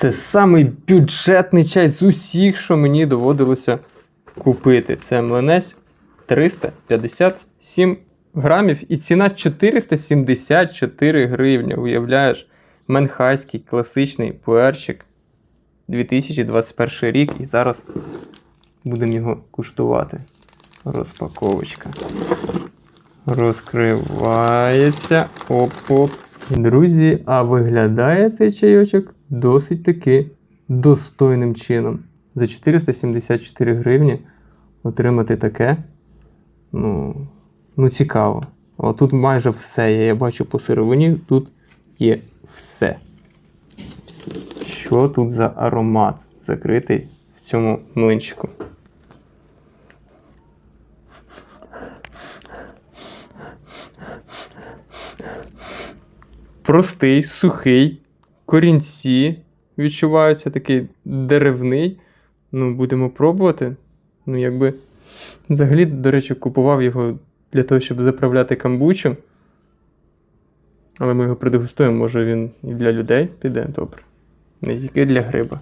Це самий бюджетний чай з усіх, що мені доводилося купити. Це млинець 357 грамів і ціна 474 гривні. Уявляєш? Менхайський класичний пуерчик 2021 рік. І зараз будемо його куштувати. Розпаковочка. Розкривається. Оп-оп. Друзі, а виглядає цей чайочок досить таки достойним чином. За 474 гривні отримати таке. Ну, ну цікаво. О, тут майже все є. Я бачу по сировині, тут є все. Що тут за аромат закритий в цьому млинчику? Простий, сухий, корінці відчуваються такий деревний. Ну, будемо пробувати. Ну, якби. Взагалі, до речі, купував його для того, щоб заправляти камбучу. Але ми його продегустуємо, може він і для людей піде добре. Не тільки для гриба.